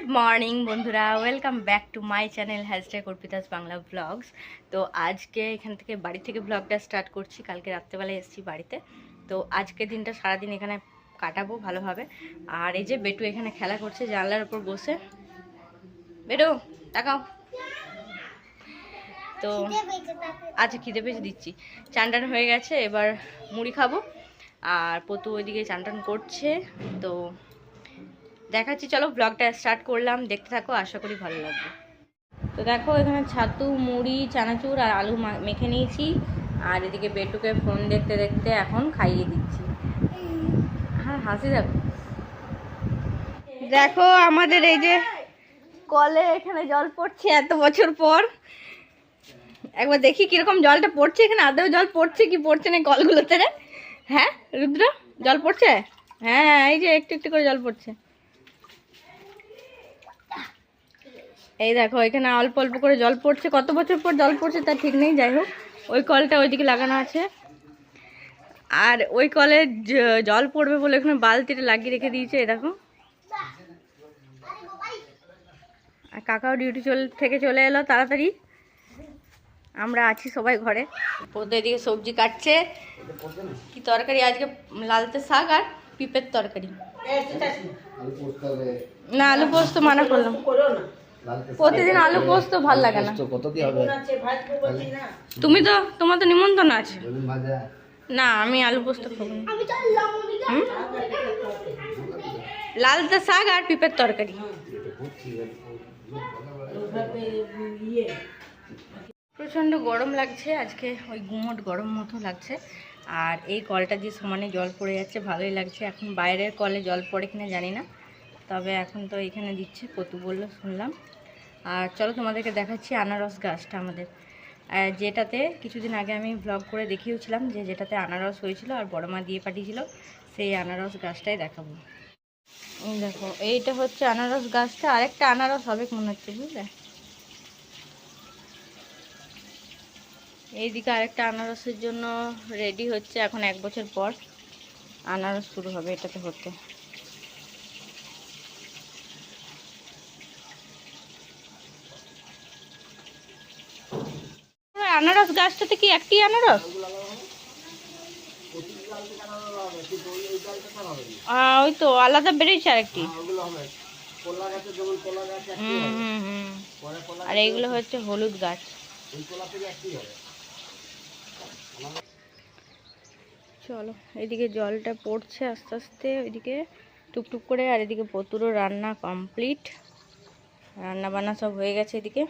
Good morning বন্ধুরা, welcome back to my channel hashtag Arpita's Bangla blogs. তো আজকে এখান থেকে বাড়ি থেকে ব্লগটা স্টার্ট করছি, কালকে রাত্রেবেলায় এসেছি বাড়িতে। তো আজকে দিনটা সারাদিন এখানে কাটাবো ভালোভাবে। আর এই যে বেটু এখানে খেলা করছে, জানলার উপর বসে। বেটু, তাকাও। তো আচ্ছা খিদে পেয়েছে, দিচ্ছি। চান টান হয়ে গেছে, এবার মুড়ি খাব। আর পতু ওইদিকে চান টান করছে, তো দেখাচ্ছি, চলো ব্লগটা স্টার্ট করলাম। দেখতে থাকো, আশা করি ভালো লাগবে। তো দেখো, এখানে ছাতু, মুড়ি, চানাচুর আর আলু মেখে নিয়েছি। আর এদিকে বেটুকে ফোন দেখতে দেখতে এখন খাইয়ে দিচ্ছি। হ্যাঁ হাসি দেখো। দেখো, আমাদের এই যে কলে এখানে জল পড়ছে এত বছর পর। একবার দেখি কীরকম জলটা পড়ছে এখানে। আদৌ জল পড়ছে কি পড়ছে না কলগুলোতে হ্যাঁ রুদ্র? জল পড়ছে? হ্যাঁ এই যে একটু একটু করে জল পড়ছে। এই দেখো এখানে অল্প অল্প করে জল পড়ছে। কত বছর পর জল পড়ছে তার ঠিক নেই যাই হোক। ওই কলটা ওইদিকে লাগানো আছে। আর ওই কলে জল পড়বে বলে এখানে বালতিটা লাগিয়ে রেখে দিয়েছে এই দেখো। আর কাকাও ডিউটি চল থেকে চলে এলো তাড়াতাড়ি। আমরা আছি সবাই ঘরে। পোতো এদিকে সবজি কাটছে। কি তরকারি? আজকে লালতে শাক আর পিঁপের তরকারি। না আলু পোস্ত মানা করলাম। প্রতিদিন আলু পোস্ত ভালো লাগে না। কত কি হবে? তুমি তো তোমার তো নিমন্ত্রণ আছে। না আমি আলু পোস্ত খাব? লালতে শাক আর পিঁপের তরকারি। প্রচণ্ড গরম লাগছে আজকে ওই গুমট গরম মতো লাগছে। আর এই কলটা দিয়ে সমানে জল পড়ে যাচ্ছে ভালোই লাগছে। এখন বাইরের কলে জল পড়ে কিনা জানি না। তবে এখন তো এখানে দিচ্ছে কতু বলল, শুনলাম। আর চলো তোমাদেরকে দেখাচ্ছি আনারস গাছটা আমাদের। আর যেটাতে কিছুদিন আগে আমি ব্লগ করে দেখিয়েছিলাম যে যেটাতে আনারস হয়েছিল আর বড় মা দিয়ে পাঠিয়েছিল, সেই আনারস গাছটাই দেখাবো। দেখো, এইটা হচ্ছে আনারস গাছটা, আরেকটা আনারস হবে মনে হচ্ছে, বুঝলে? এইদিকে আরেকটা আনারসের জন্য রেডি হচ্ছে, এখন এক বছর পর আনারস শুরু হবে এটাতে হতে। আনারস গাছটাতে কি একটি আনারস? ওই তো আলাদা বেরিয়েছে আরেকটি। আর এইগুলো হচ্ছে হলুদ গাছ। চলো, এদিকে জলটা পড়ছে আস্তে আস্তে, ওইদিকে টুকটুক করে, আর এদিকে প্রতুরও রান্না কমপ্লিট। রান্না বান্না সব হয়ে গেছে এদিকে।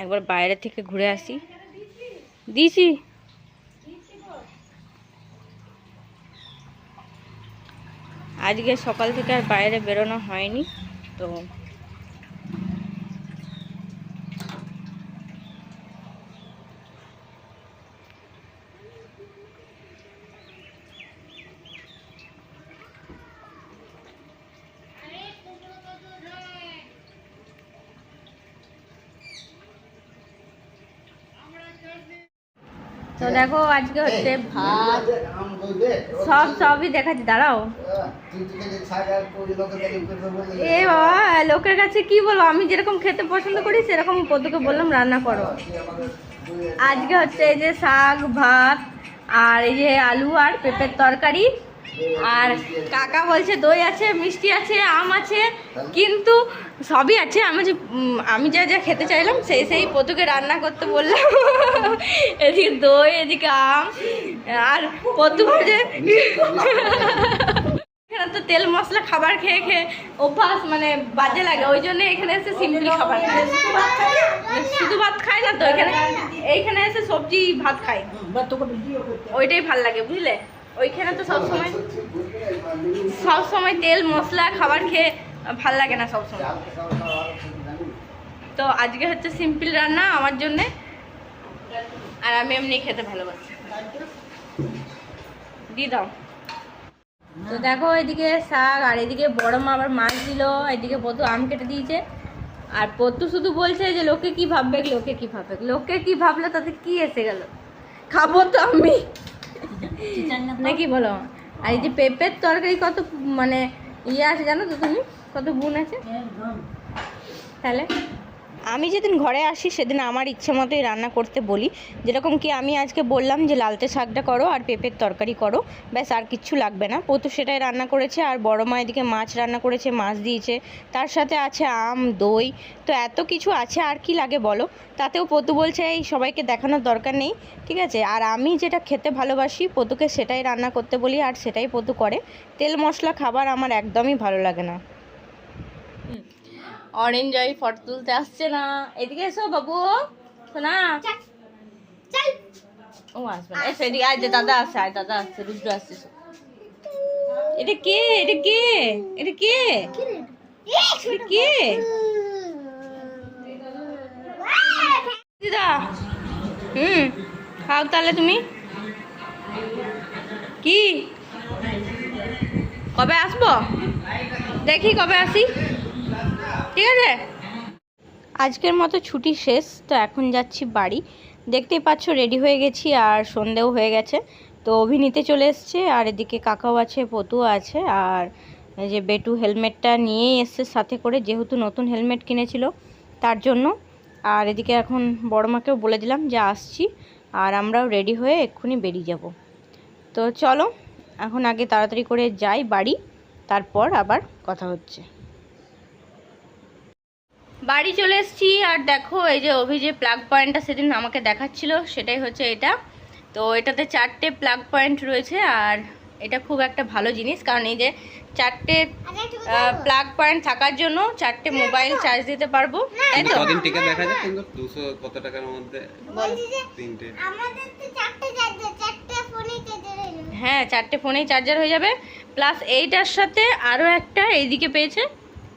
একবার বাইরে থেকে ঘুরে আসি। দিছি। আজকে সকাল থেকে আর বাইরে বেরোনো হয়নি তো তো দেখো আজকে হচ্ছে ভাত। সব সবই দেখাচ্ছি দাঁড়াও। তুই থেকে যে ছাড় আর কই লোকে তাকে করবে বলে এ বাবা লোকের কাছে কি বলব? আমি যেরকম খেতে পছন্দ করি সেরকম পদ্মকে বললাম রান্না করো। আজকে হচ্ছে এই যে শাক ভাত আর এই যে আলু আর পেঁপের তরকারি। আর কাকা বলছে দই আছে মিষ্টি আছে আম আছে কিন্তু সবই আছে। আমি যে আমি যা যা খেতে চাইলাম সেই সেই পতুকে রান্না করতে বললাম। এদিকে দই এদিকে আম আর পতু যে এখানে তো তেল মশলা খাবার খেয়ে খেয়ে অভ্যাস মানে বাজে লাগে। ওই জন্য এখানে এসে সিম্পলি খাবার শুধু ভাত খায় না তো এখানে এইখানে এসে সবজি ভাত খায়। ওইটাই ভালো লাগে বুঝলে? ওইখানে তো সব সময় সব সময় তেল, মশলা, খাবার খেয়ে ভালো লাগে না সব সময় তো আজকে হচ্ছে সিম্পল রান্না আমার জন্যে। আর আমি এমনি খেতে ভালোবাসি। দিয়ে দাও। তো দেখো, এদিকে শাক, আর এদিকে বড় মা আবার মাছ দিল, এদিকে পতু আম কেটে দিয়েছে। আর পতু শুধু বলছে যে, লোকে কি ভাববে, লোকে কি ভাববে? লোকে কি ভাবলে, তাতে কি এসে গেল? খাব তো আমি। নাকি বলো? আর এই যে পেঁপের তরকারি কত মানে ইয়ে আছে জানো তো তুমি? কত গুণ আছে? তাহলে? আমি যেদিন ঘরে আসি, সেদিন আমার ইচ্ছে মতোই রান্না করতে বলি। যেরকম কি আমি আজকে বললাম যে, লালতে শাকটা করো আর পেঁপের তরকারি করো। ব্যাস, আর কিচ্ছু লাগবে না। পতু সেটাই রান্না করেছে, আর বড় মা এদিকে মাছ রান্না করেছে, মাছ দিয়েছে। তার সাথে আছে আম, দই। তো এত কিছু আছে, আর কি লাগে বলো? তাতেও পতু বলছে, এই, সবাইকে দেখানোর দরকার নেই। ঠিক আছে? আর আমি যেটা খেতে ভালোবাসি, পতুকে সেটাই রান্না করতে বলি, আর সেটাই পতু করে। তেল মশলা, খাবার আমার একদমই ভালো লাগে না। অরেঞ্জ আই ফটো তুলতে আসছে না এদিকে এসো বাবু শোনা ও আসবে না এসো এদিকে আয় দাদা আসছে আয় দাদা আসছে রুদ্র আসছে এটা কে এটা কে এটা কে কে দিদা হুম খাও তাহলে তুমি কি কবে আসব দেখি কবে আসি ঠিক আছে? আজকের মতো ছুটি শেষ, তো এখন যাচ্ছি বাড়ি। দেখতেই পাচ্ছ রেডি হয়ে গেছি আর সন্ধেও হয়ে গেছে। তো অভিনীতে চলে এসছে, আর এদিকে কাকাও আছে পতু আছে, আর যে বেটু হেলমেটটা নিয়েই এসছে সাথে করে, যেহেতু নতুন হেলমেট কিনেছিল তার জন্য। আর এদিকে এখন বড় মাকেও বলে দিলাম যে আসছি, আর আমরাও রেডি হয়ে এক্ষুনি বেরিয়ে যাব। তো চলো, এখন আগে তাড়াতাড়ি করে যাই বাড়ি, তারপর আবার কথা হচ্ছে। বাড়ি চলে এসেছি আর দেখো এই যে অভি যে প্লাগ পয়েন্টটা সেদিন আমাকে দেখাচ্ছিল সেটাই হচ্ছে এটা। তো এটাতে চারটে প্লাগ পয়েন্ট রয়েছে আর এটা খুব একটা ভালো জিনিস কারণ এই যে চারটে প্লাগ পয়েন্ট থাকার জন্য চারটে মোবাইল চার্জ দিতে পারব তাই তো? কদিন টিকে দেখা যায় কিন্তু? দুশো কত টাকার মধ্যে? বল তিনটে। আমাদের তো চারটে চার্জার চারটে ফোনে চার্জার হ্যাঁ চারটে ফোনেই চার্জার হয়ে যাবে। প্লাস এইটার সাথে আরও একটা এইদিকে পেয়েছে।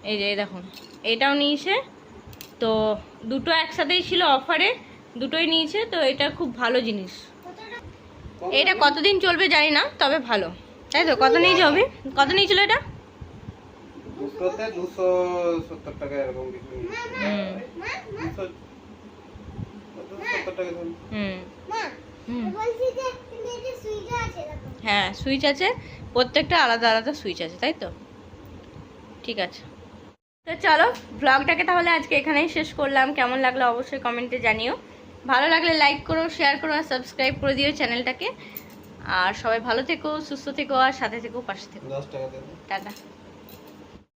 এই যে এই দেখুন এটাও নিয়েছে। তো দুটো একসাথেই ছিল অফারে দুটোই নিয়েছে তো এটা খুব ভালো জিনিস। এটা কতদিন চলবে জানি না তবে ভালো। তাই তো? কত নিয়েছে অভি? কত নিয়েছিল এটা? দুটোতে দুশো সত্তর টাকা এরকম কিছু হুম দুশো সত্তর টাকা ধরুন। হুম। হুম। বলছি যে কিন্তু এটা সুইচ আছে দেখো হ্যাঁ সুইচ আছে। প্রত্যেকটা আলাদা আলাদা সুইচ আছে তাই তো? ঠিক আছে। তো চলো ব্লগটাকে তাহলে আজকে এখানেই শেষ করলাম। কেমন লাগল অবশ্যই কমেন্টে জানিও। ভালো লাগলে লাইক করো শেয়ার করো আর সাবস্ক্রাইব করে দিও চ্যানেলটাকে আর সবাই ভালো থেকো সুস্থ থেকো আর সাথে থেকো পাশে থেকো। টাকা টাটা।